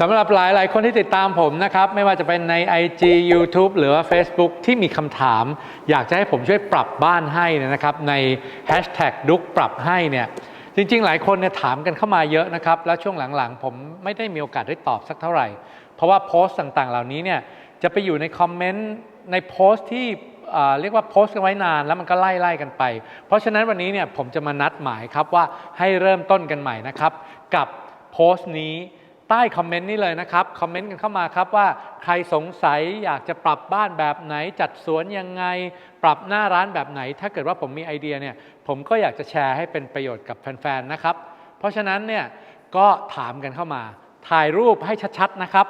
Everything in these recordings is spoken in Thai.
สำหรับหลายหลายๆคนที่ติดตามผมนะครับ ไม่ว่าจะเป็นใน IG YouTube หรือว่า Facebook ที่มีคำถาม อยากจะให้ผมช่วยปรับบ้านให้นะครับ ใน Hashtag ดุกปรับให้เนี่ยจริงๆ หลายคนเนี่ยถามกันเข้ามาเยอะนะครับ แล้วช่วงหลังๆ ผมไม่ได้มีโอกาสได้ตอบสักเท่าไหร่ เพราะว่าโพสต์ต่างๆ เหล่านี้เนี่ยจะไปอยู่ในคอมเมนต์ในโพสต์ที่เอ่อเรียกว่าโพสต์กันไว้นานแล้วมันก็ไล่ไล่กันไป เพราะฉะนั้นวันนี้เนี่ยผมจะมานัดหมายครับว่าให้เริ่มต้นกันใหม่นะครับ กับโพสต์นี้ ใต้คอมเมนต์นี้เลยนะครับ คอมเมนต์กันเข้ามาครับว่าใครสงสัยอยากจะปรับบ้านแบบไหน จัดสวนยังไง ปรับหน้าร้านแบบไหน ถ้าเกิดว่าผมมีไอเดียเนี่ยผมก็อยากจะแชร์ให้เป็นประโยชน์กับแฟนๆนะครับ เพราะฉะนั้นเนี่ยก็ถามกันเข้ามา ถ่ายรูปให้ชัดๆนะครับ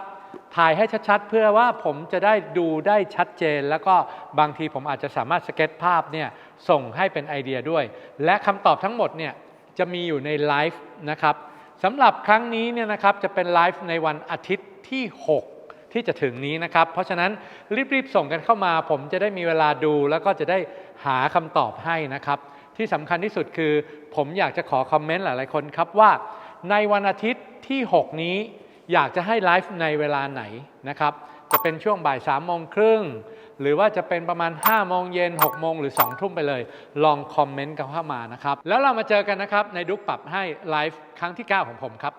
ถ่ายให้ชัดๆ เพื่อว่าผมจะได้ดูได้ชัดเจน แล้วก็บางทีผมอาจจะสามารถสเก็ตภาพเนี่ยส่งให้เป็นไอเดียด้วย และคำตอบทั้งหมดเนี่ยจะมีอยู่ในไลฟ์นะครับ สำหรับครั้งนี้เนี่ยนะครับจะเป็นไลฟ์ในวันอาทิตย์ที่ 6 ที่จะถึงนี้นะครับ เพราะฉะนั้นรีบๆ ส่งกันเข้ามา ผมจะได้มีเวลาดู แล้วก็จะได้หาคำตอบให้นะครับ ที่สำคัญที่สุดคือ ผมอยากจะขอคอมเมนต์หลายๆคนครับว่า ในวันอาทิตย์ที่ 6 นี้อยากจะให้ไลฟ์ในเวลาไหนนะครับ จะเป็นช่วงบ่าย3ามโมงครึ่ง หรือว่าจะเป็นประมาณ 5 โมงเย็น 6 โมงหรือ 2 ทุ่มไปเลย ลองคอมเมนต์กันเข้ามานะครับ แล้วเรามาเจอกันนะครับในดุ๊กปรับให้ไลฟ์ครั้งที่ 9 ของผมครับ